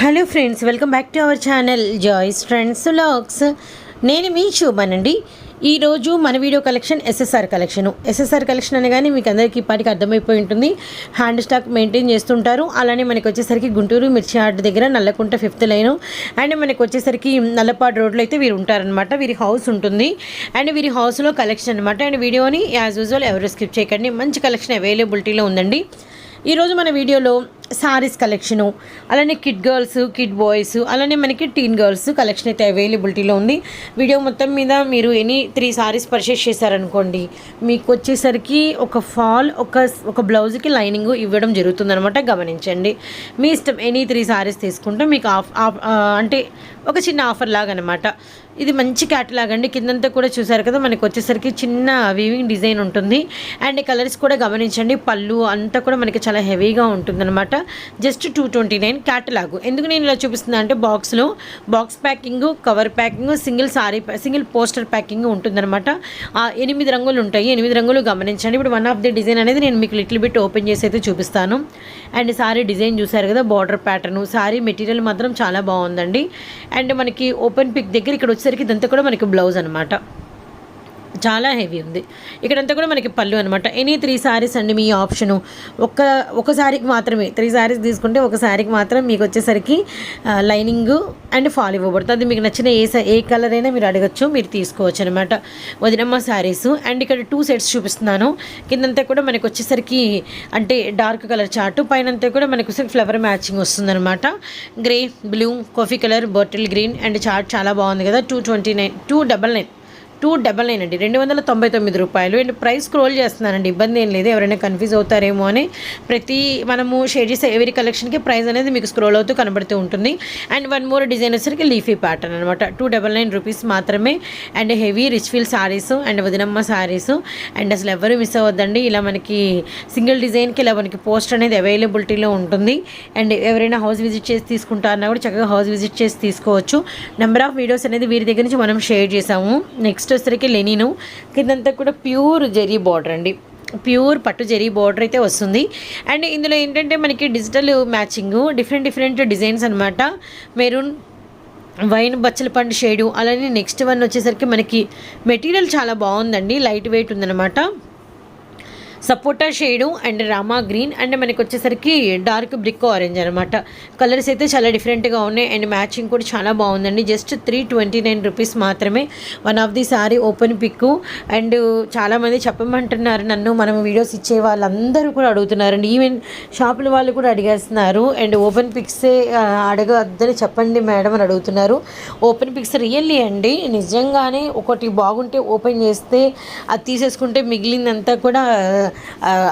Hello friends welcome back to our channel joys friends logs. నేను మీ శోభనండి. ఈరోజు మన video collection SSR collection. SSR collection అనగానే మీకు అందరికీ ఇప్పటికి అర్థమైపోయి ఉంటుంది. హ్యాండ్ స్టాక్ మెయింటైన్ చేస్తుంటారు. అలానే మనకు వచ్చేసరికి గుంటూరు మిర్చి ఆర్ట్ దగ్గర నల్లకుంట ఫిఫ్త్ లైన్. అండ్ మనకు వచ్చేసరికి నల్లపాడు రోడ్లో అయితే వీరు ఉంటారనమాట వీరి హౌస్ ఉంటుంది. అండ్ వీరి హౌస్లో కలెక్షన్ అనమాట అండ్ వీడియోని యాజ్ యూజువల్ ఎవరు స్కిప్ చేయకండి. మంచి కలెక్షన్ అవైలబిలిటీలో ఉందండి. ఈరోజు మన వీడియోలో సారీస్ కలెక్షను అలానే కిడ్ గర్ల్స్ కిడ్ బాయ్స్ అలానే మనకి టీన్ గర్ల్స్ కలెక్షన్ అయితే అవైలబిలిటీలో ఉంది. వీడియో మొత్తం మీద మీరు ఎనీ త్రీ సారీస్ పర్చేస్ చేశారనుకోండి మీకు వచ్చేసరికి ఒక ఫాల్ ఒక ఒక బ్లౌజ్కి లైనింగ్ ఇవ్వడం జరుగుతుందనమాట గమనించండి. మీ ఇష్టం ఎనీ త్రీ సారీస్ తీసుకుంటే మీకు ఆఫ్ ఆ, అంటే ఒక చిన్న ఆఫర్ లాగా అనమాట ఇది మంచి క్యాటలాగ్ అండి కిందంతా కూడా చూసారు కదా మనకి వచ్చేసరికి చిన్న వీవింగ్ డిజైన్ ఉంటుంది. అండ్ కలర్స్ కూడా గమనించండి పళ్ళు అంతా కూడా మనకి చాలా హెవీగా ఉంటుందన్నమాట. Just two twenty nine catalogue. ఎందుకు నేను ఇలా చూపిస్తున్నా అంటే బాక్స్లో box packing cover packing single sari single poster packing ఉంటుందన్నమాట. ఆ ఎనిమిది రంగులు ఉంటాయి. ఎనిమిది రంగులు గమనించండి. ఇప్పుడు వన్ ఆఫ్ ది డిజైన్ అనేది నేను మీకు లిటిల్ బిట్ ఓపెన్ చేసి అయితే చూపిస్తాను. అండ్ సారీ డిజైన్ చూసారు కదా బార్డర్ ప్యాటర్న్ సారీ మెటీరియల్ మాత్రం చాలా బాగుందండి. అండ్ మనకి ఓపెన్ పిక్ దగ్గర ఇక్కడ వచ్చేసరికి ఇదంతా కూడా మనకి బ్లౌజ్ అనమాట చాలా హెవీ ఉంది. ఇక్కడంతా కూడా మనకి పళ్ళు అనమాట ఎనీ త్రీ సారీస్ అండి మీ ఆప్షను. ఒక్క ఒక శారీకి మాత్రమే. త్రీ సారీస్ తీసుకుంటే ఒక శారీకి మాత్రం మీకు వచ్చేసరికి లైనింగ్ అండ్ ఫాల్ ఇవ్వబడుతుంది. అది మీకు నచ్చిన ఏ స- ఏ కలర్ అయినా మీరు అడగచ్చు మీరు తీసుకోవచ్చు అనమాట వదినమ్మ శారీస్ అండ్ ఇక్కడ టూ సెట్స్ చూపిస్తున్నాను. కిందంతా కూడా మనకు వచ్చేసరికి అంటే డార్క్ కలర్ చార్ట్ పైన అంతా కూడా మనకు ఫ్లవర్ మ్యాచింగ్ వస్తుందనమాట grey blue coffee colour bottle green and chart చాలా బాగుంది కదా. Two twenty nine two double nine. Two double nine అండి. రెండు వందల తొంభై తొమ్మిది రూపాయలు. అండ్ ప్రైస్ స్క్రోల్ చేస్తున్నానండి ఇబ్బంది ఏం లేదు. ఎవరైనా కన్ఫ్యూజ్ అవుతారేమో అని ప్రతి మనము షేర్ చేసే ఎవరి కలెక్షన్కి ప్రైస్ అనేది మీకు స్క్రోల్ అవుతూ కనబడుతూ ఉంటుంది. అండ్ వన్ మోర్ డిజైన్ వచ్చేసరికి లీఫీ ప్యాటర్న్ అనమాట. టూ డబల్ నైన్ రూపీస్ మాత్రమే. And heavy rich feel saris and Vadinamma saris. And అసలు ఎవరు మిస్ అవ్వద్దండి. ఇలా మనకి సింగిల్ డిజైన్కి ఇలా మనకి పోస్ట్ అనేది అవైలబిలిటీలో ఉంటుంది. అండ్ ఎవరైనా హౌస్ విజిట్ చేసి తీసుకుంటారన్నా కూడా చక్కగా హౌస్ విజిట్ చేసి తీసుకోవచ్చు. నెంబర్ ఆఫ్ వీడియోస్ అనేది వీరి దగ్గర నుంచి మనం షేర్ చేసాము. నెక్స్ట్ వచ్చేసరికి లెనిను. కిందంతా కూడా ప్యూర్ జెరీ బార్డర్ అండి. ప్యూర్ పట్టు జెరీ బార్డర్ అయితే వస్తుంది. అండ్ ఇందులో ఏంటంటే మనకి digital matching different different designs అనమాట మెరూన్ వైన్ బచ్చల పండు షేడు అలానే నెక్స్ట్ వన్ వచ్చేసరికి మనకి మెటీరియల్ చాలా బాగుందండి. లైట్ వెయిట్ ఉందన్నమాట. సపోటా shade and Rama green and మనకి వచ్చేసరికి డార్క్ బ్రిక్ ఆరెంజ్ అనమాట కలర్స్ అయితే చాలా డిఫరెంట్గా ఉన్నాయి అండ్ మ్యాచింగ్ కూడా చాలా బాగుందండి. Just three twenty nine rupees మాత్రమే one of the sari open pick and చాలామంది చెప్పమంటున్నారు నన్ను మనం వీడియోస్ ఇచ్చే వాళ్ళందరూ కూడా అడుగుతున్నారండి. ఈవెన్ షాపుల వాళ్ళు కూడా అడిగేస్తున్నారు. అండ్ ఓపెన్ పిక్సే అడగద్దని చెప్పండి మేడం అని అడుగుతున్నారు. ఓపెన్ పిక్స్ రియల్లీ అండి. నిజంగానే ఒకటి బాగుంటే ఓపెన్ చేస్తే అది తీసేసుకుంటే మిగిలిందంతా కూడా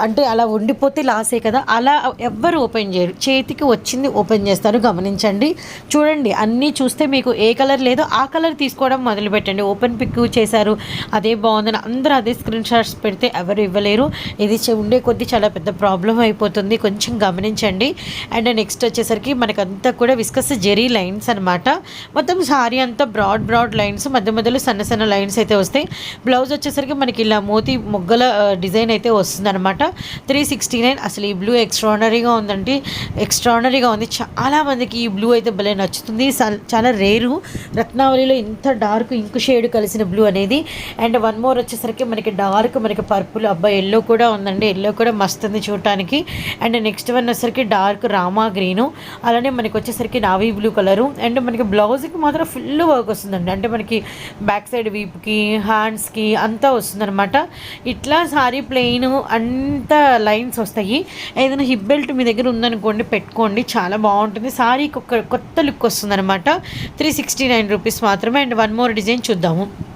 అంటే అలా ఉండిపోతే లాసే కదా. అలా ఎవ్వరు ఓపెన్ చేయరు. చేతికి వచ్చింది ఓపెన్ చేస్తారు. గమనించండి. చూడండి అన్నీ చూస్తే మీకు ఏ కలర్ లేదో ఆ కలర్ తీసుకోవడం మొదలుపెట్టండి. ఓపెన్ పిక్ చేశారు అదే బాగుందని అందరూ అదే స్క్రీన్ షాట్స్ పెడితే ఎవరు ఇవ్వలేరు. ఇది ఉండే కొద్దీ చాలా పెద్ద ప్రాబ్లం అయిపోతుంది. కొంచెం గమనించండి. అండ్ నెక్స్ట్ వచ్చేసరికి మనకంతా కూడా విస్కస్ జెరీ లైన్స్ అనమాట మొత్తం సారీ అంతా బ్రాడ్ బ్రాడ్ లైన్స్ మధ్య మధ్యలో సన్న సన్న లైన్స్ అయితే వస్తాయి. బ్లౌజ్ వచ్చేసరికి మనకి ఇలా మోతి మొగ్గల డిజైన్ అయితే వస్తుంది. వస్తుందన్నమాట. త్రీ సిక్స్టీ నైన్ అసలు ఈ బ్లూ ఎక్స్ట్రానరీగా ఉందండి. ఎక్స్ట్రానరీగా ఉంది. చాలా మందికి ఈ బ్లూ అయితే భలే నచ్చుతుంది. చాలా రేరు. రత్నావళిలో ఇంత డార్క్ ఇంక్ షేడ్ కలిసిన బ్లూ అనేది. అండ్ వన్ మోర్ వచ్చేసరికి మనకి డార్క్ మనకి పర్పుల్ అబ్బాయి ఎల్లో కూడా ఉందండి. ఎల్లో కూడా మస్తు ఉంది చూడటానికి. అండ్ నెక్స్ట్ వన్ వచ్చేసరికి డార్క్ రామా గ్రీను అలానే మనకి వచ్చేసరికి నావీ బ్లూ కలరు అండ్ మనకి బ్లౌజ్కి మాత్రం ఫుల్ వర్క్ వస్తుందండి. అంటే మనకి బ్యాక్ సైడ్ వీప్కి హ్యాండ్స్కి అంతా వస్తుందన్నమాట. ఇట్లా సారీ ప్లెయిన్ అంత లైన్స్ వస్తాయి. ఏదైనా హిప్ బెల్ట్ మీ దగ్గర ఉందనుకోండి పెట్టుకోండి. చాలా బాగుంటుంది. సారీకి ఒక కొత్త లుక్ వస్తుందన్నమాట. త్రీ సిక్స్టీ నైన్ రూపీస్ మాత్రమే. అండ్ వన్ మోర్ డిజైన్ చూద్దాము.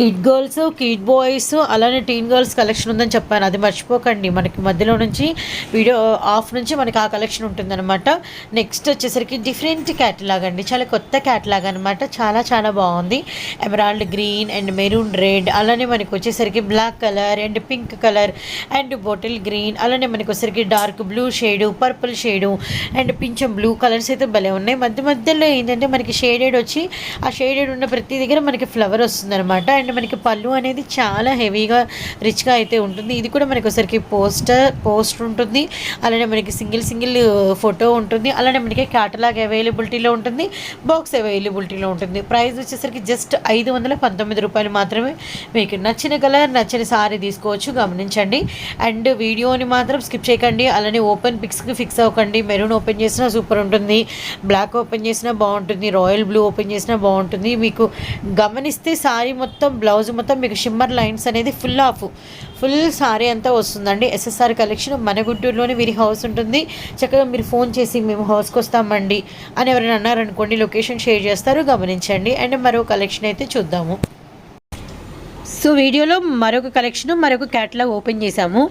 కిడ్ గర్ల్స్ కిడ్ బాయ్స్ అలానే టీన్ గర్ల్స్ కలెక్షన్ ఉందని చెప్పాను. అది మర్చిపోకండి. మనకి మధ్యలో నుంచి వీడియో ఆఫ్ నుంచి మనకి ఆ కలెక్షన్ ఉంటుందన్నమాట. నెక్స్ట్ వచ్చేసరికి డిఫరెంట్ క్యాటలాగ్ అండి. చాలా కొత్త క్యాటలాగ్ అనమాట చాలా చాలా బాగుంది. Emerald green and maroon red అలానే మనకి వచ్చేసరికి black colour and pink colour and bottle green అలానే మనకి వచ్చేసరికి dark blue shade purple shade and పింఛం blue colours అయితే భలే ఉన్నాయి. మధ్య మధ్యలో ఏంటంటే మనకి షేడెడ్ వచ్చి ఆ షేడెడ్ ఉన్న ప్రతి దగ్గర మనకి ఫ్లవర్ వస్తుందన్నమాట అండ్ ఎందుకంటే మనకి పళ్ళు అనేది చాలా హెవీగా రిచ్గా అయితే ఉంటుంది. ఇది కూడా మనకి ఒకసారికి పోస్టర్ పోస్టర్ ఉంటుంది. అలానే మనకి సింగిల్ సింగిల్ ఫోటో ఉంటుంది. అలానే మనకి క్యాటలాగ్ అవైలబిలిటీలో ఉంటుంది. బాక్స్ అవైలబిలిటీలో ఉంటుంది. ప్రైస్ వచ్చేసరికి జస్ట్ ఐదు వందల పంతొమ్మిది రూపాయలు మాత్రమే మీకు నచ్చిన కలర్ నచ్చిన సారీ తీసుకోవచ్చు. గమనించండి. అండ్ వీడియోని మాత్రం స్కిప్ చేయకండి. అలానే ఓపెన్ పిక్స్కి ఫిక్స్ అవ్వకండి. మెరూన్ ఓపెన్ చేసినా సూపర్ ఉంటుంది. బ్లాక్ ఓపెన్ చేసినా బాగుంటుంది. రాయల్ బ్లూ ఓపెన్ చేసినా బాగుంటుంది. మీకు గమనిస్తే సారీ మొత్తం బ్లౌజ్ మొత్తం మీకు షిమ్మర్ లైన్స్ అనేది ఫుల్ ఆఫ్ ఫుల్ సారీ అంతా వస్తుందండి. ఎస్ఎస్ఆర్ కలెక్షన్ మన గుంటూరులోనే వీరి హౌస్ ఉంటుంది. చక్కగా మీరు ఫోన్ చేసి మేము హౌస్కి వస్తామండి అని ఎవరైనా అన్నారనుకోండి లొకేషన్ షేర్ చేస్తారు గమనించండి. అండ్ మరో కలెక్షన్ అయితే చూద్దాము. సో వీడియోలో మరొక కలెక్షన్ మరొక క్యాటలాగ్ ఓపెన్ చేశాము.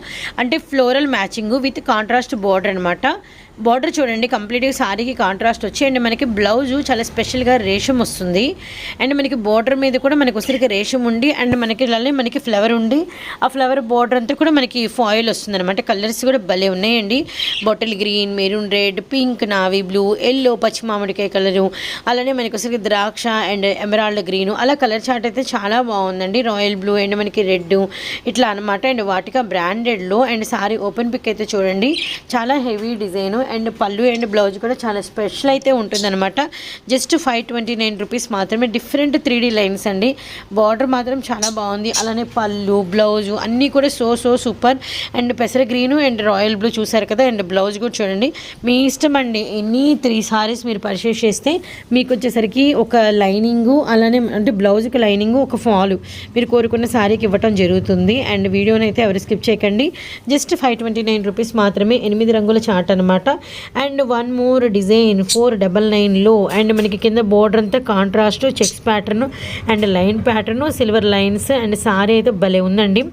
అంటే floral matching with contrast border అనమాట బార్డర్ చూడండి కంప్లీట్గా శారీకి కాంట్రాస్ట్ వచ్చి అండ్ మనకి బ్లౌజు చాలా స్పెషల్గా రేషం వస్తుంది. అండ్ మనకి బార్డర్ మీద కూడా మనకి ఉసిరికి రేషం ఉండి అండ్ మనకి ఇలానే మనకి ఫ్లవర్ ఉండి ఆ ఫ్లవర్ బార్డర్ అంతా కూడా మనకి ఫాయిల్ వస్తుంది అనమాట కలర్స్ కూడా భలే ఉన్నాయండి. Bottle green maroon red pink navy blue yellow పచ్చి మామిడికాయ కలరు అలానే మనకి ఉసిరికి ద్రాక్ష అండ్ ఎమరాల్డ్ గ్రీన్ అలా కలర్ చార్ట్ అయితే చాలా బాగుందండి. రాయల్ బ్లూ అండ్ మనకి రెడ్ ఇట్లా అనమాట అండ్ వాటికా బ్రాండెడ్లో అండ్ సారీ ఓపెన్ పిక్ అయితే చూడండి. చాలా హెవీ డిజైన్ అండ్ పళ్ళు అండ్ బ్లౌజ్ కూడా చాలా స్పెషల్ అయితే ఉంటుందన్నమాట. Just five twenty nine rupees మాత్రమే. డిఫరెంట్ త్రీ లైన్స్ అండి. బార్డర్ మాత్రం చాలా బాగుంది. అలానే పళ్ళు బ్లౌజు అన్నీ కూడా సో సో సూపర్ అండ్ పెసర గ్రీను అండ్ రాయల్ బ్లూ చూసారు కదా? అండ్ బ్లౌజ్ కూడా చూడండి. మీ ఇష్టం అండి. ఎన్ని త్రీ సారీస్ మీరు పర్చేస్ చేస్తే మీకు వచ్చేసరికి ఒక లైనింగు అలానే అంటే బ్లౌజ్కి లైనింగు ఒక ఫాలు మీరు కోరుకున్న శారీకి ఇవ్వటం జరుగుతుంది. అండ్ వీడియోని అయితే ఎవరు స్కిప్ చేయకండి. Just five twenty nine rupees మాత్రమే ఎనిమిది రంగుల చాట్ అనమాట and one more design four double నైన్లో అండ్ మనకి కింద బోర్డర్ అంతా contrast checks pattern and line pattern silver lines and sari అయితే భలే ఉందండి.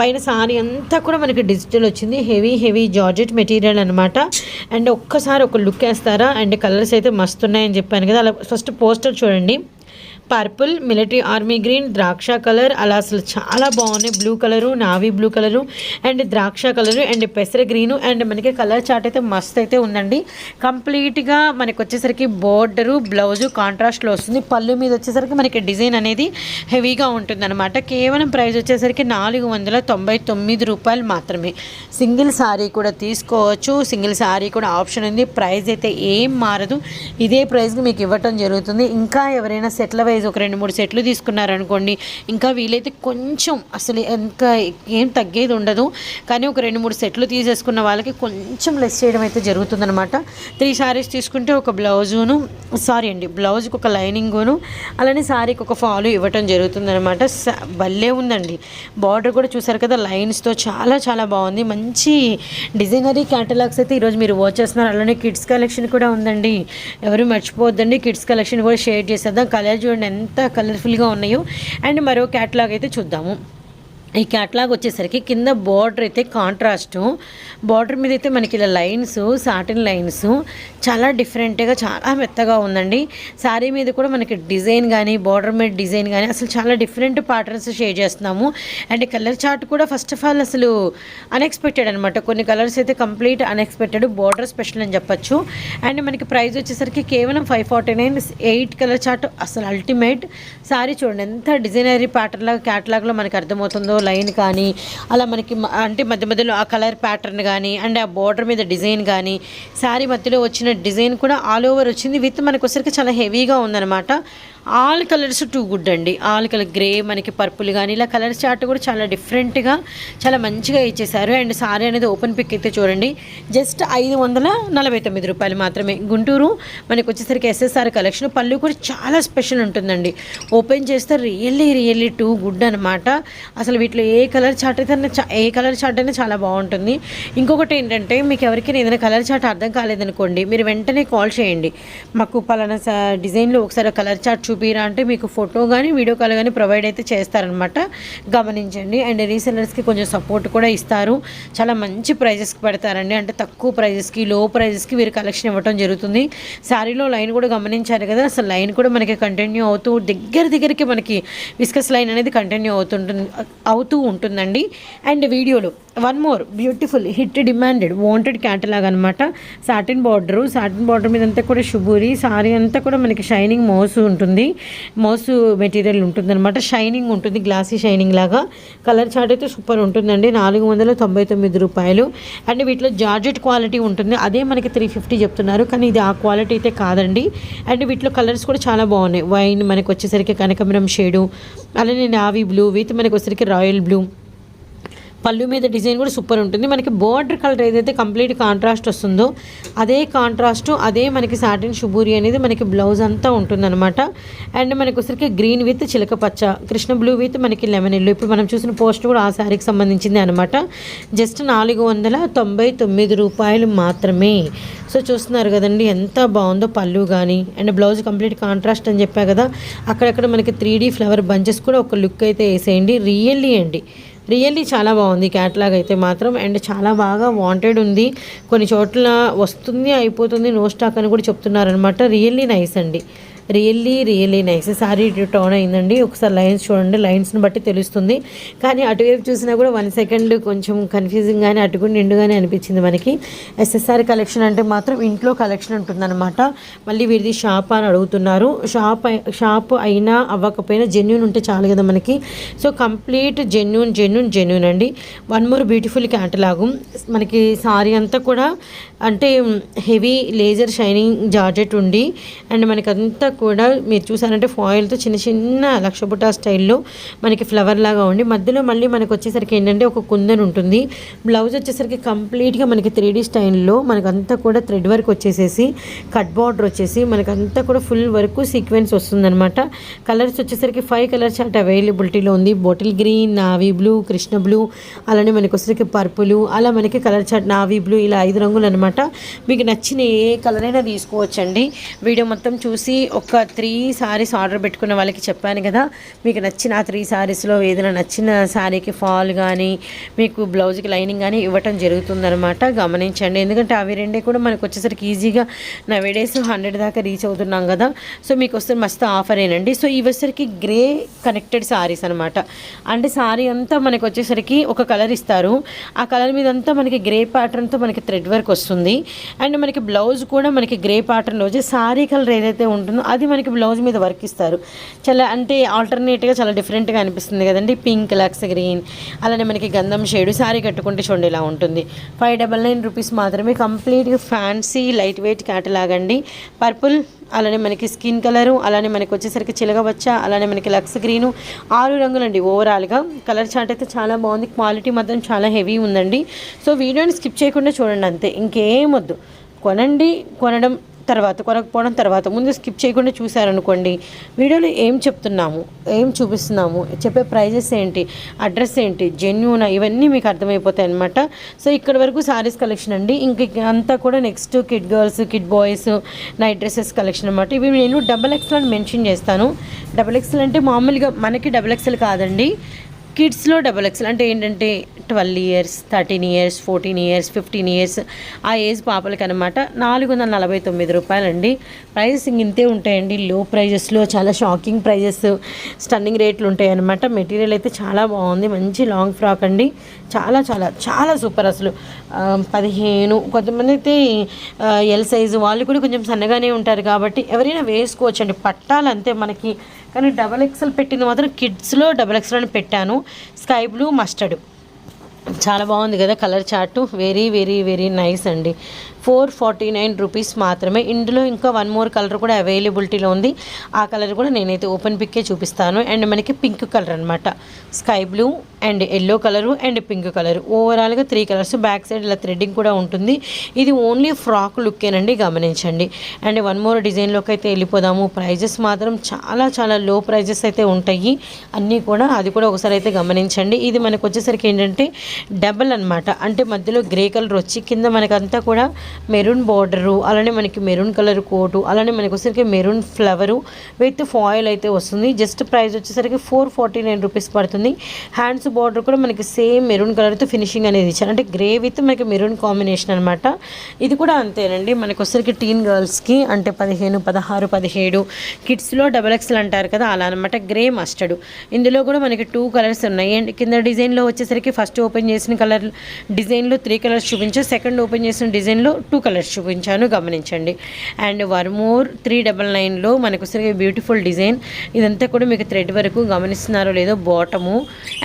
పైన సారీ అంతా కూడా మనకి డిజిటల్ వచ్చింది. హెవీ హెవీ జార్జెట్ మెటీరియల్ అనమాట అండ్ ఒక్కసారి ఒక లుక్ వేస్తారా? అండ్ కలర్స్ అయితే మస్తున్నాయని చెప్పాను కదా. అలా ఫస్ట్ పోస్టర్ చూడండి. పర్పుల్ మిలిటరీ ఆర్మీ గ్రీన్ ద్రాక్ష కలర్. అలా అసలు చాలా బాగున్నాయి. Blue colour navy blue colour and ద్రాక్ష కలరు అండ్ పెసర గ్రీను అండ్ మనకి కలర్ చార్ట్ అయితే మస్త్ అయితే ఉందండి. కంప్లీట్గా మనకు వచ్చేసరికి బోర్డరు బ్లౌజు కాంట్రాస్ట్లో వస్తుంది. పళ్ళు మీద వచ్చేసరికి మనకి డిజైన్ అనేది హెవీగా ఉంటుందన్నమాట. కేవలం ప్రైస్ వచ్చేసరికి నాలుగు వందల తొంభై తొమ్మిది రూపాయలు మాత్రమే. సింగిల్ శారీ కూడా తీసుకోవచ్చు. సింగిల్ శారీ కూడా ఆప్షన్ ఉంది. ప్రైస్ అయితే ఏం మారదు. ఇదే ప్రైస్కి మీకు ఇవ్వటం జరుగుతుంది. ఇంకా ఎవరైనా సెటిల్ వైజ్ ఒక రెండు మూడు సెట్లు తీసుకున్నారనుకోండి ఇంకా వీలైతే కొంచెం అసలు ఇంకా ఏం తగ్గేది ఉండదు. కానీ ఒక రెండు మూడు సెట్లు తీసేసుకున్న వాళ్ళకి కొంచెం లెస్ చేయడం అయితే జరుగుతుందనమాట త్రీ శారీస్ తీసుకుంటే ఒక బ్లౌజును సారీ అండి బ్లౌజ్కి ఒక లైనింగును అలానే శారీకి ఒక ఫాలో ఇవ్వటం జరుగుతుందనమాట భలే ఉందండి. బార్డర్ కూడా చూసారు కదా లైన్స్తో చాలా చాలా బాగుంది. మంచి డిజైనరీ క్యాటలాగ్స్ అయితే ఈరోజు మీరు వాచ్ చేస్తున్నారు. అలానే కిడ్స్ కలెక్షన్ కూడా ఉందండి. ఎవరు మర్చిపోవద్దండి కిడ్స్ కలెక్షన్ కూడా షేర్ చేసేద్దాం. కలర్ చూడండి ఎంత కలర్ఫుల్గా ఉన్నాయో. అండ్ మరో క్యాటలాగ్ అయితే చూద్దాము. ఈ క్యాట్లాగ్ వచ్చేసరికి కింద బార్డర్ అయితే కాంట్రాస్ట్ బార్డర్ మీద అయితే మనకి ఇలా లైన్స్ సాటిన్ లైన్స్ చాలా డిఫరెంట్గా చాలా మెత్తగా ఉందండి. శారీ మీద కూడా మనకి డిజైన్ కానీ బార్డర్ మీద డిజైన్ కానీ అసలు చాలా డిఫరెంట్ ప్యాటర్న్స్ షేర్ చేస్తున్నాము. అండ్ కలర్ చార్ట్ కూడా ఫస్ట్ ఆఫ్ ఆల్ అసలు అన్ఎక్స్పెక్టెడ్ అనమాట కొన్ని కలర్స్ అయితే కంప్లీట్ అన్ఎక్స్పెక్టెడ్ బార్డర్ స్పెషల్ అని చెప్పొచ్చు. అండ్ మనకి ప్రైస్ వచ్చేసరికి కేవలం five forty nine eight colour chart అసలు అల్టిమేట్ శారీ చూడండి ఎంత డిజైనరీ ప్యాటర్న్ క్యాటలాగ్లో మనకి అర్థమవుతుందో లైన్ కానీ అలా మనకి అంటే మధ్య మధ్యలో ఆ కలర్ ప్యాటర్న్ కానీ అండ్ ఆ బార్డర్ మీద డిజైన్ కానీ శారీ మధ్యలో వచ్చిన డిజైన్ కూడా ఆల్ ఓవర్ వచ్చింది. విత్ మనకు వచ్చరికి చాలా హెవీగా ఉందన్నమాట. ఆల్ కలర్స్ టూ గుడ్ అండి. ఆల్ కలర్ గ్రే మనకి పర్పుల్ కానీ ఇలా కలర్ చార్ట్ కూడా చాలా డిఫరెంట్గా చాలా మంచిగా ఇచ్చేసారు అండ్ సారీ అనేది ఓపెన్ పిక్ అయితే చూడండి. జస్ట్ ఐదు వందల నలభై తొమ్మిది రూపాయలు మాత్రమే. గుంటూరు మనకి వచ్చేసరికి ఎస్ఎస్ఆర్ కలెక్షన్ పళ్ళు కూడా చాలా స్పెషల్ ఉంటుందండి. ఓపెన్ చేస్తే రియల్లీ రియల్లీ టూ గుడ్ అనమాట అసలు వీటిలో ఏ కలర్ చార్ట్ అయితే ఏ కలర్ చార్ట్ అయినా చాలా బాగుంటుంది. ఇంకొకటి ఏంటంటే మీకు ఎవరికైనా ఏదైనా కలర్ చార్ట్ అర్థం కాలేదనుకోండి మీరు వెంటనే కాల్ చేయండి. మాకు పలానా డిజైన్లో ఒకసారి కలర్ చార్ట్ చూపిరా అంటే మీకు ఫోటో కానీ వీడియో కాల్ కానీ ప్రొవైడ్ అయితే చేస్తారనమాట. గమనించండి. అండ్ రీసెలర్స్కి కొంచెం సపోర్ట్ కూడా ఇస్తారు. చాలా మంచి ప్రైజెస్కి పెడతారండి. అంటే తక్కువ ప్రైజెస్కి లో ప్రైజెస్కి వీరు కలెక్షన్ ఇవ్వడం జరుగుతుంది. శారీలో లైన్ కూడా గమనించారు కదా అసలు లైన్ కూడా మనకి కంటిన్యూ అవుతూ దగ్గర దగ్గరికి మనకి విస్కస్ లైన్ అనేది కంటిన్యూ అవుతుంటుంది అవుతూ ఉంటుందండి. అండ్ వీడియోలో one more beautiful hit demanded wanted catalogue అనమాట సాటిన్ బార్డరు సాటిన్ బార్డర్ మీద అంతా కూడా షుబూరి సారీ అంతా కూడా మనకి షైనింగ్ మోసు ఉంటుంది. మోసు మెటీరియల్ ఉంటుంది అనమాట షైనింగ్ ఉంటుంది గ్లాసీ షైనింగ్ లాగా. కలర్ చార్ట్ అయితే సూపర్ ఉంటుందండి. నాలుగు వందల తొంభై తొమ్మిది రూపాయలు. అండ్ వీటిలో జార్జెట్ క్వాలిటీ ఉంటుంది. అదే మనకి త్రీ ఫిఫ్టీ చెప్తున్నారు. కానీ ఇది ఆ క్వాలిటీ అయితే కాదండి. అండ్ వీటిలో కలర్స్ కూడా చాలా బాగున్నాయి. వైన్ మనకు వచ్చేసరికి కనకమరం షేడు అలానే నావీ బ్లూ విత్ మనకి వచ్చేసరికి రాయల్ బ్లూ పళ్ళు మీద డిజైన్ కూడా సూపర్ ఉంటుంది. మనకి బోర్డర్ కలర్ ఏదైతే కంప్లీట్ కాంట్రాస్ట్ వస్తుందో అదే కాంట్రాస్ట్ అదే మనకి సాటిన్ షుబూరి అనేది మనకి బ్లౌజ్ అంతా ఉంటుందన్నమాట. అండ్ మనకి వచ్చరికి గ్రీన్ విత్ చిలక పచ్చ కృష్ణ బ్లూ విత్ మనకి లెమన్ ఎల్లో. ఇప్పుడు మనం చూసిన పోస్ట్ కూడా ఆ శారీకి సంబంధించింది అనమాట జస్ట్ నాలుగు వందల తొంభై తొమ్మిది రూపాయలు మాత్రమే. సో చూస్తున్నారు కదండి ఎంత బాగుందో పళ్ళు కానీ అండ్ బ్లౌజ్ కంప్లీట్ కాంట్రాస్ట్ అని చెప్పా కదా అక్కడక్కడ మనకి త్రీ ఫ్లవర్ బంచెస్ కూడా ఒక లుక్ అయితే వేసేయండి. రియల్లీ అండి. రియల్లీ చాలా బాగుంది. క్యాట్లాగ్ అయితే మాత్రం. అండ్ చాలా బాగా వాంటెడ్ ఉంది. కొన్ని చోట్ల వస్తుంది అయిపోతుంది. నో స్టాక్ అని కూడా చెప్తున్నారనమాట రియల్లీ నైస్ అండి. Really really nice sari tone అయిందండి. ఒకసారి లైన్స్ చూడండి. లైన్స్ని బట్టి తెలుస్తుంది. కానీ అటువైపు చూసినా కూడా వన్ సెకండ్ కొంచెం కన్ఫ్యూజింగ్ కానీ అటు కూడా నిండుగానే అనిపించింది మనకి. ఎస్ఎస్ఆర్ కలెక్షన్ అంటే మాత్రం ఇంట్లో కలెక్షన్ ఉంటుందన్నమాట. మళ్ళీ వీరిది షాప్ అని అడుగుతున్నారు. షాప్ షాప్ అయినా అవ్వకపోయినా జెన్యున్ ఉంటే చాలు కదా మనకి. So complete genuine genuine genuine అండి. వన్ మోర్ బ్యూటిఫుల్ క్యాటలాగు మనకి సారీ అంతా కూడా అంటే హెవీ లేజర్ షైనింగ్ జార్జెట్ ఉండి అండ్ మనకి అంతా కూడా మీరు చూసారంటే ఫాయిల్తో చిన్న చిన్న లక్ష స్టైల్లో మనకి ఫ్లవర్ లాగా ఉండి మధ్యలో మళ్ళీ మనకు వచ్చేసరికి ఏంటంటే ఒక కుందన్ ఉంటుంది. బ్లౌజ్ వచ్చేసరికి కంప్లీట్గా మనకి త్రీ డీ స్టైల్లో మనకంతా కూడా థ్రెడ్ వర్క్ వచ్చేసేసి కట్ బార్డర్ వచ్చేసి మనకంతా కూడా ఫుల్ వర్క్ సీక్వెన్స్ వస్తుందన్నమాట. కలర్స్ వచ్చేసరికి ఫైవ్ కలర్స్ అట్ అవైలబిలిటీలో ఉంది. Bottle green navy blue Krishna blue అలానే మనకి వచ్చేసరికి పర్పుల్ అలా మనకి కలర్ చాట్ నావీ బ్లూ ఇలా ఐదు రంగులు అనమాట మీకు నచ్చిన ఏ కలర్ అయినా తీసుకోవచ్చండి. వీడియో మొత్తం చూసి ఒక త్రీ సారీస్ ఆర్డర్ పెట్టుకున్న వాళ్ళకి చెప్పాను కదా. మీకు నచ్చిన ఆ త్రీ సారీస్లో ఏదైనా నచ్చిన శారీకి ఫాల్ కానీ మీకు బ్లౌజ్కి లైనింగ్ కానీ ఇవ్వటం జరుగుతుందనమాట గమనించండి. ఎందుకంటే అవి రెండే కూడా మనకు వచ్చేసరికి ఈజీగా నవేడేస్ హండ్రెడ్ దాకా రీచ్ అవుతున్నాం కదా. సో మీకు వస్తే మస్తు ఆఫర్ ఏనండి. సో ఇవి గ్రే కనెక్టెడ్ సారీస్ అనమాట అంటే సారీ అంతా మనకు వచ్చేసరికి ఒక కలర్ ఇస్తారు. ఆ కలర్ మీద అంతా మనకి గ్రే ప్యాటర్న్తో మనకి థ్రెడ్ వర్క్ వస్తుంది. అండ్ మనకి బ్లౌజ్ కూడా మనకి గ్రే ప్యాటర్న్లో వచ్చి సారీ కలర్ ఏదైతే ఉంటుందో అది మనకి బ్లౌజ్ మీద వర్క్ ఇస్తారు. చాలా అంటే ఆల్టర్నేట్గా చాలా డిఫరెంట్గా అనిపిస్తుంది కదండి. పింక్ లక్స్ గ్రీన్ అలానే మనకి గంధం షేడు సారీ కట్టుకుంటే చూడండి ఇలా ఉంటుంది. ఫైవ్ డబల్ నైన్ రూపీస్ మాత్రమే కంప్లీట్గా ఫ్యాన్సీ లైట్ వెయిట్ క్యాటలాగ్ అండి. పర్పుల్ అలానే మనకి స్కిన్ కలరు అలానే మనకి వచ్చేసరికి చిలగవచ్చ అలానే మనకి లక్స్ గ్రీను ఆరు రంగులండి ఓవరాల్గా కలర్ చార్ట్ అయితే చాలా బాగుంది. క్వాలిటీ మాత్రం చాలా హెవీ ఉందండి. సో వీడియోని స్కిప్ చేయకుండా చూడండి అంతే. ఇంకేం వద్దు కొనండి కొనడం తర్వాత కొనకపోవడం తర్వాత ముందు స్కిప్ చేయకుండా చూసారనుకోండి వీడియోలో ఏం చెప్తున్నాము ఏం చూపిస్తున్నాము చెప్పే ప్రైజెస్ ఏంటి అడ్రస్ ఏంటి జెన్యూన్ ఇవన్నీ మీకు అర్థమైపోతాయి అనమాట సో ఇక్కడ వరకు శారీస్ కలెక్షన్ అండి. ఇంక అంతా కూడా next kid girls kid boys night dresses collection అనమాట ఇవి నేను డబల్ ఎక్స్ఎల్ అని మెన్షన్ చేస్తాను. డబల్ ఎక్స్ఎల్ అంటే మామూలుగా మనకి డబల్ ఎక్స్ఎల్ కాదండి. కిడ్స్లో డబల్ ఎక్స్ అంటే ఏంటంటే twelve years thirteen years fourteen years fifteen years ఆ ఏజ్ పాపలకి అనమాట నాలుగు వందల నలభై తొమ్మిది రూపాయలండి. ప్రైజెస్ ఇంతే ఉంటాయండి. లో ప్రైజెస్లో చాలా షాకింగ్ ప్రైజెస్ స్టన్నింగ్ రేట్లు ఉంటాయి అనమాట మెటీరియల్ అయితే చాలా బాగుంది. మంచి లాంగ్ ఫ్రాక్ అండి. చాలా చాలా చాలా సూపర్ అసలు. పదిహేను కొంతమంది అయితే ఎల్ సైజు వాళ్ళు కూడా కొంచెం సన్నగానే ఉంటారు కాబట్టి ఎవరైనా వేసుకోవచ్చండి. పట్టాలంతే మనకి కానీ డబల్ ఎక్స్ఎల్ పెట్టింది మాత్రం కిడ్స్లో డబల్ ఎక్స్ఎల్ అని పెట్టాను. Sky blue mustard. చాలా బాగుంది కదా colour chart. Very very very nice అండి. ఫోర్ ఫార్టీ నైన్ రూపీస్ మాత్రమే. ఇందులో ఇంకా వన్ మోర్ కలర్ కూడా అవైలబిలిటీలో ఉంది. ఆ కలర్ కూడా నేనైతే ఓపెన్ పిక్కే చూపిస్తాను. అండ్ మనకి పింక్ కలర్ అనమాట sky blue and yellow colour and pink colour. ఓవరాల్గా త్రీ కలర్స్. బ్యాక్ సైడ్ ఇలా థ్రెడ్డింగ్ కూడా ఉంటుంది. ఇది ఓన్లీ ఫ్రాక్ లుక్కేనండి గమనించండి. అండ్ వన్ మోర్ డిజైన్లోకి అయితే వెళ్ళిపోదాము. ప్రైజెస్ మాత్రం చాలా చాలా లో ప్రైజెస్ అయితే ఉంటాయి. అన్నీ కూడా అది కూడా ఒకసారి అయితే గమనించండి. ఇది మనకు వచ్చేసరికి ఏంటంటే డబల్ అన్నమాట. అంటే మధ్యలో గ్రే కలర్ వచ్చి కింద మనకంతా కూడా మెరూన్ బార్డరు అలానే మనకి మెరూన్ కలర్ కోటు అలానే మనకి వచ్చేసరికి మెరూన్ ఫ్లవరు విత్ ఫాయిల్ అయితే వస్తుంది. జస్ట్ ప్రైస్ వచ్చేసరికి ఫోర్ ఫార్టీ నైన్ రూపీస్ పడుతుంది. హ్యాండ్స్ బార్డర్ కూడా మనకి సేమ్ మెరూన్ కలర్తో ఫినిషింగ్ అనేది ఇచ్చారు. అంటే గ్రే విత్ మనకి మెరూన్ కాంబినేషన్ అనమాట ఇది కూడా అంతేనండి. మనకి వచ్చేసరికి టీన్ గర్ల్స్కి అంటే పదిహేను పదహారు పదిహేడు కిడ్స్లో డబల్ ఎక్స్ఎల్ అంటారు కదా అలా అనమాట గ్రే మస్టర్డ్. ఇందులో కూడా మనకి టూ కలర్స్ ఉన్నాయి. అండ్ కింద డిజైన్లో వచ్చేసరికి ఫస్ట్ ఓపెన్ చేసిన కలర్ డిజైన్లో త్రీ కలర్స్ చూపించాను సెకండ్ ఓపెన్ చేసిన డిజైన్లో టూ కలర్స్ చూపించాను గమనించండి. And one more three double నైన్లో మనకు వచ్చేసరికి బ్యూటిఫుల్ డిజైన్. ఇదంతా కూడా మీకు థ్రెడ్ వరకు గమనిస్తున్నారో లేదో బాటము.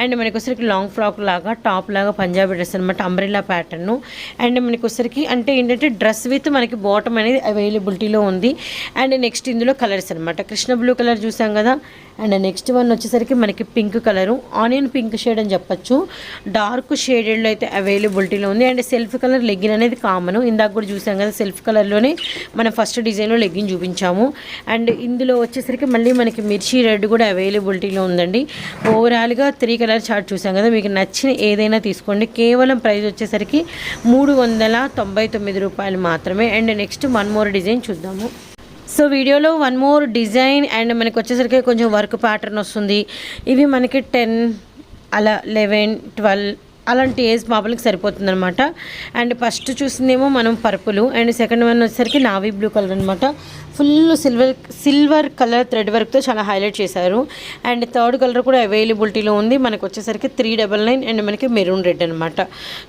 అండ్ మనకు వచ్చేసరికి లాంగ్ ఫ్రాక్ లాగా టాప్ లాగా పంజాబీ డ్రెస్ అనమాట అంబ్రెల్లా ప్యాటర్న్. అండ్ మనకు వచ్చేసరికి అంటే ఏంటంటే డ్రెస్ విత్ మనకి బాటమ్ అనేది అవైలబిలిటీలో ఉంది. అండ్ నెక్స్ట్ ఇందులో కలర్స్ అనమాట కృష్ణ బ్లూ కలర్ చూసాం కదా అండ్ నెక్స్ట్ వన్ వచ్చేసరికి మనకి pink colour onion pink shade అని చెప్పొచ్చు. డార్క్ షేడెడ్లో అయితే అవైలబిలిటీలో ఉంది. అండ్ సెల్ఫ్ కలర్ లెగ్గిన్ అనేది కామన్. ఇందాక కూడా చూసాం కదా సెల్ఫ్ కలర్లోనే మనం ఫస్ట్ డిజైన్లో లెగ్గిన్ చూపించాము. అండ్ ఇందులో వచ్చేసరికి మళ్ళీ మనకి మిర్చి రెడ్ కూడా అవైలబిలిటీలో ఉందండి. ఓవరాల్గా త్రీ కలర్ చార్ట్ చూసాం కదా మీకు నచ్చిన ఏదైనా తీసుకోండి. కేవలం ప్రైస్ వచ్చేసరికి మూడు వందల తొంభై తొమ్మిది రూపాయలు మాత్రమే. And next one more design చూద్దాము. సో వీడియోలో వన్ మోర్ డిజైన్ అండ్ మనకి వచ్చేసరికి కొంచెం వర్క్ ప్యాటర్న్ వస్తుంది. ఇవి మనకి టెన్ అలా లెవెన్ ట్వెల్వ్ అలాంటి ఏజ్ పాపలకి సరిపోతుంది అనమాట అండ్ ఫస్ట్ చూసిందేమో మనం పర్పులు అండ్ సెకండ్ వన్ వచ్చేసరికి నావీ బ్లూ కలర్ అనమాట full silver silver colour thread వర్క్తో చాలా హైలైట్ చేశారు. అండ్ థర్డ్ కలర్ కూడా అవైలబిలిటీలో ఉంది. మనకు వచ్చేసరికి త్రీ డబల్ నైన్ అండ్ మనకి మెరూన్ రెడ్ అనమాట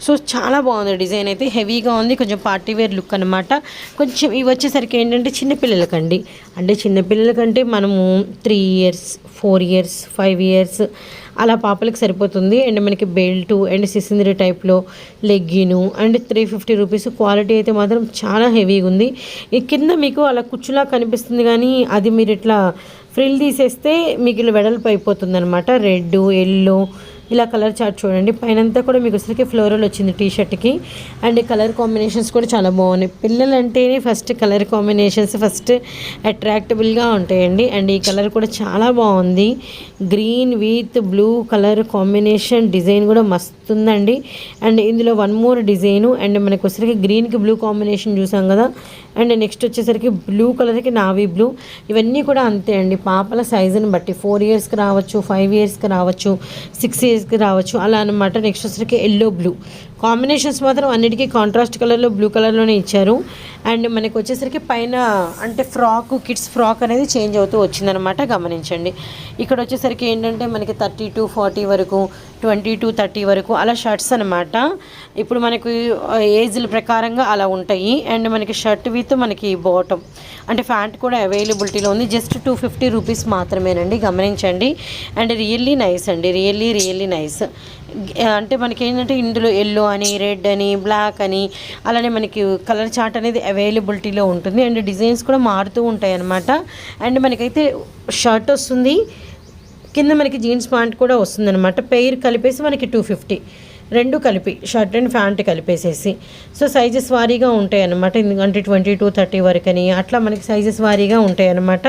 సో చాలా బాగుంది డిజైన్ అయితే. హెవీగా ఉంది. కొంచెం పార్టీ వేర్ లుక్ అనమాట కొంచెం ఇవి వచ్చేసరికి ఏంటంటే చిన్నపిల్లలకండి. అంటే చిన్నపిల్లలకంటే మనము three years four years five years అలా పాపలకు సరిపోతుంది. అండ్ మనకి బెల్ట్ అండ్ సిసింద్రి టైప్లో legging and three fifty rupees quality అయితే మాత్రం చాలా హెవీగా ఉంది. ఈ కింద మీకు అలా కుచ్చులా కనిపిస్తుంది కానీ అది మీరు ఇట్లా ఫ్రిల్ తీసేస్తే మీకు వెడల్పు అయిపోతుంది అనమాట రెడ్ ఎల్లో ఇలా కలర్ చార్ట్ చూడండి. పైనంతా కూడా మీకు వచ్చరికి ఫ్లోరల్ వచ్చింది టీ షర్ట్కి అండ్ కలర్ కాంబినేషన్స్ కూడా చాలా బాగున్నాయి. పిల్లలు అంటేనే ఫస్ట్ కలర్ కాంబినేషన్స్ ఫస్ట్ అట్రాక్టబుల్గా ఉంటాయండి. అండ్ ఈ కలర్ కూడా చాలా బాగుంది. Green with blue colour combination design కూడా మస్తు ఉందండి అండ్ ఇందులో వన్ మోర్ డిజైను అండ్ మనకు వచ్చేసరికి గ్రీన్కి బ్లూ కాంబినేషన్ చూసాం కదా. అండ్ నెక్స్ట్ వచ్చేసరికి బ్లూ కలర్కి నావీ బ్లూ ఇవన్నీ కూడా అంతే అండి. పాపల సైజుని బట్టి ఫోర్ ఇయర్స్కి రావచ్చు ఫైవ్ ఇయర్స్కి రావచ్చు సిక్స్ ఇయర్స్ తీసుకురావచ్చు అలా అనమాట నెక్స్ట్ వచ్చరికి ఎల్లో బ్లూ కాంబినేషన్స్ మాత్రం అన్నిటికీ కాంట్రాస్ట్ కలర్లో బ్లూ కలర్లోనే ఇచ్చారు. అండ్ మనకు వచ్చేసరికి పైన అంటే ఫ్రాక్ కిడ్స్ ఫ్రాక్ అనేది చేంజ్ అవుతూ వచ్చిందనమాట గమనించండి. ఇక్కడ వచ్చేసరికి ఏంటంటే మనకి థర్టీ టు ఫార్టీ వరకు ట్వంటీ టు థర్టీ వరకు అలా షర్ట్స్ అనమాట ఇప్పుడు మనకు ఏజ్ల ప్రకారంగా అలా ఉంటాయి. అండ్ మనకి షర్ట్ విత్ మనకి బాటమ్. అంటే ఫ్యాంట్ కూడా అవైలబిలిటీలో ఉంది. జస్ట్ టూ ఫిఫ్టీ రూపీస్ మాత్రమేనండి గమనించండి. అండ్ రియల్లీ నైస్ అండి రియల్లీ రియల్లీ నైస్. అంటే మనకి ఏంటంటే ఇందులో ఎల్లో అని రెడ్ అని బ్లాక్ అని అలానే మనకి కలర్ చార్ట్ అనేది అవైలబిలిటీలో ఉంటుంది. అండ్ డిజైన్స్ కూడా మారుతూ ఉంటాయి అన్నమాట అండ్ మనకైతే షర్ట్ వస్తుంది. కింద మనకి జీన్స్ ప్యాంట్ కూడా వస్తుందన్నమాట. పెయిర్ కలిపేసి మనకి టూ ఫిఫ్టీ రెండు కలిపి షర్ట్ అండ్ ప్యాంట్ కలిపేసేసి. సో సైజెస్ వారీగా ఉంటాయి అన్నమాట ఎందుకంటే ట్వంటీ టూ థర్టీ వరకు అని అట్లా మనకి సైజెస్ వారీగా ఉంటాయి అన్నమాట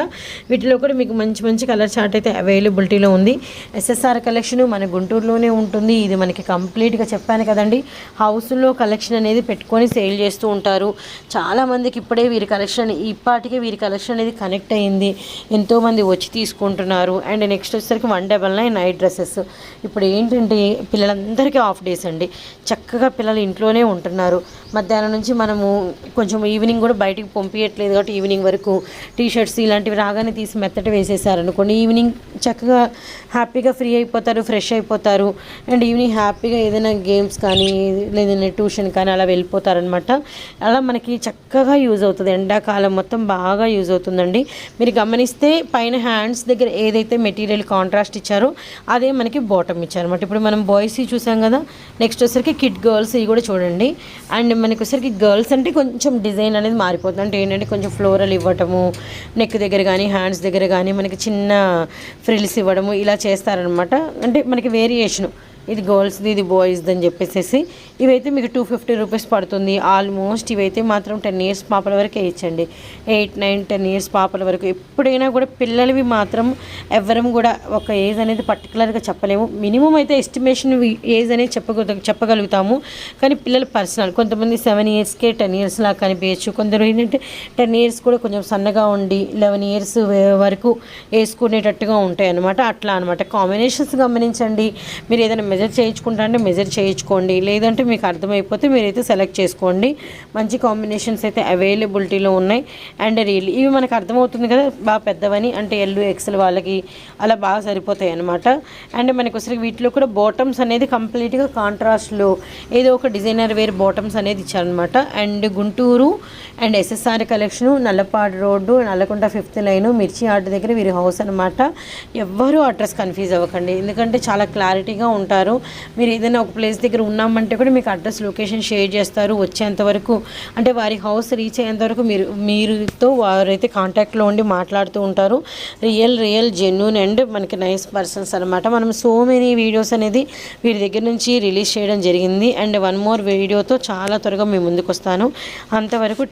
వీటిలో కూడా మీకు మంచి మంచి కలర్ చార్ట్ అయితే అవైలబిలిటీలో ఉంది. ఎస్ఎస్ఆర్ కలెక్షన్ మన గుంటూరులోనే ఉంటుంది. ఇది మనకి కంప్లీట్గా చెప్పాను కదండి. హౌస్లో కలెక్షన్ అనేది పెట్టుకొని సేల్ చేస్తూ ఉంటారు. చాలామందికి ఇప్పుడే వీరి కలెక్షన్ ఇప్పటికే వీరి కలెక్షన్ అనేది కనెక్ట్ అయ్యింది ఎంతోమంది వచ్చి తీసుకుంటున్నారు. అండ్ నెక్స్ట్ వచ్చేసరికి one double nine night dresses. ఇప్పుడు ఏంటంటే పిల్లలందరికీ ఆఫ్ డేస్ అండి. చక్కగా పిల్లలు ఇంట్లోనే ఉంటున్నారు. మధ్యాహ్నం నుంచి మనము కొంచెం ఈవినింగ్ కూడా బయటికి పంపించట్లేదు కాబట్టి ఈవినింగ్ వరకు టీ షర్ట్స్ ఇలాంటివి రాగానే తీసి మెత్తట వేసేసారనుకోండి ఈవినింగ్ చక్కగా హ్యాపీగా ఫ్రీ అయిపోతారు ఫ్రెష్ అయిపోతారు. అండ్ ఈవినింగ్ హ్యాపీగా ఏదైనా గేమ్స్ కానీ లేదంటే ట్యూషన్ కానీ అలా వెళ్ళిపోతారనమాట. అలా మనకి చక్కగా యూజ్ అవుతుంది. ఎండాకాలం మొత్తం బాగా యూజ్ అవుతుందండి. మీరు గమనిస్తే పైన హ్యాండ్స్ దగ్గర ఏదైతే మెటీరియల్ కాంట్రాస్ట్ ఇచ్చారో అదే మనకి బాటమ్ ఇచ్చారనమాట. ఇప్పుడు మనం బాయ్స్ చూసాం కదా నెక్స్ట్ వచ్చేసరికి కిడ్ గర్ల్స్ ఇవి కూడా చూడండి. అండ్ మనకి వచ్చేసరికి గర్ల్స్ అంటే కొంచెం డిజైన్ అనేది మారిపోతుంది. అంటే ఏంటంటే కొంచెం ఫ్లోరల్ ఇవ్వటము నెక్ దగ్గర కానీ హ్యాండ్స్ దగ్గర కానీ మనకి చిన్న ఫ్రిల్స్ ఇవ్వడము ఇలా చేస్తారనమాట అంటే మనకి వేరియేషను ఇది గర్ల్స్ది ఇది బాయ్స్ది అని చెప్పేసి ఇవైతే మీకు టూ ఫిఫ్టీ రూపీస్ పడుతుంది. ఆల్మోస్ట్ ఇవైతే మాత్రం టెన్ ఇయర్స్ పాపల వరకు వేయచ్చండి ఎయిట్ నైన్ టెన్ ఇయర్స్ పాపల వరకు. ఎప్పుడైనా కూడా పిల్లలవి మాత్రం ఎవరం కూడా ఒక ఏజ్ అనేది పర్టికులర్గా చెప్పలేము. మినిమం అయితే ఎస్టిమేషన్ ఏజ్ అనేది చెప్పగల చెప్పగలుగుతాము. కానీ పిల్లలు పర్సనల్ కొంతమంది సెవెన్ ఇయర్స్కే టెన్ ఇయర్స్ లాగా కనిపించచ్చు. కొందరు ఏంటంటే టెన్ ఇయర్స్ కూడా కొంచెం సన్నగా ఉండి లెవెన్ ఇయర్స్ వరకు వేసుకునేటట్టుగా ఉంటాయి అనమాట అట్లా అనమాట కాంబినేషన్స్ గమనించండి. మీరు ఏదైనా మెజర్ చేయించుకుంటా అంటే మెజర్ చేయించుకోండి. లేదంటే మీకు అర్థమైపోతే మీరైతే సెలెక్ట్ చేసుకోండి. మంచి కాంబినేషన్స్ అయితే అవైలబిలిటీలో ఉన్నాయి. అండ్ రియల్ ఇవి మనకు అర్థమవుతుంది కదా బాగా పెద్దవని అంటే ఎల్లు ఎక్సెల్ వాళ్ళకి అలా బాగా సరిపోతాయి అనమాట అండ్ మనకు వచ్చరికి వీటిలో కూడా బాటమ్స్ అనేది కంప్లీట్గా కాంట్రాస్ట్లో ఏదో ఒక డిజైనర్ వేర్ బాటమ్స్ అనేది ఇచ్చారనమాట and Guntur and SSR collection Nallapadu road Nallakonda fifth line Mirchi art దగ్గర వీరి హౌస్ అనమాట ఎవ్వరూ అడ్రస్ కన్ఫ్యూజ్ అవ్వకండి. ఎందుకంటే చాలా క్లారిటీగా ఉంటారు. మీరు ఏదైనా ఒక ప్లేస్ దగ్గర ఉన్నామంటే కూడా మీకు అడ్రస్ లొకేషన్ షేర్ చేస్తారు వచ్చేంత వరకు. అంటే వారి హౌస్ రీచ్ అయ్యేంత వరకు మీరు మీరుతో వారైతే కాంటాక్ట్లో ఉండి మాట్లాడుతూ ఉంటారు. రియల్ రియల్ జెన్యున్ అండ్ మనకి నైస్ పర్సన్స్ అనమాట మనం సో మెనీ వీడియోస్ అనేది వీరి దగ్గర నుంచి రిలీజ్ చేయడం జరిగింది. అండ్ వన్ మోర్ వీడియోతో చాలా త్వరగా మీ ముందుకు వస్తాను అంతవరకు